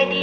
പതി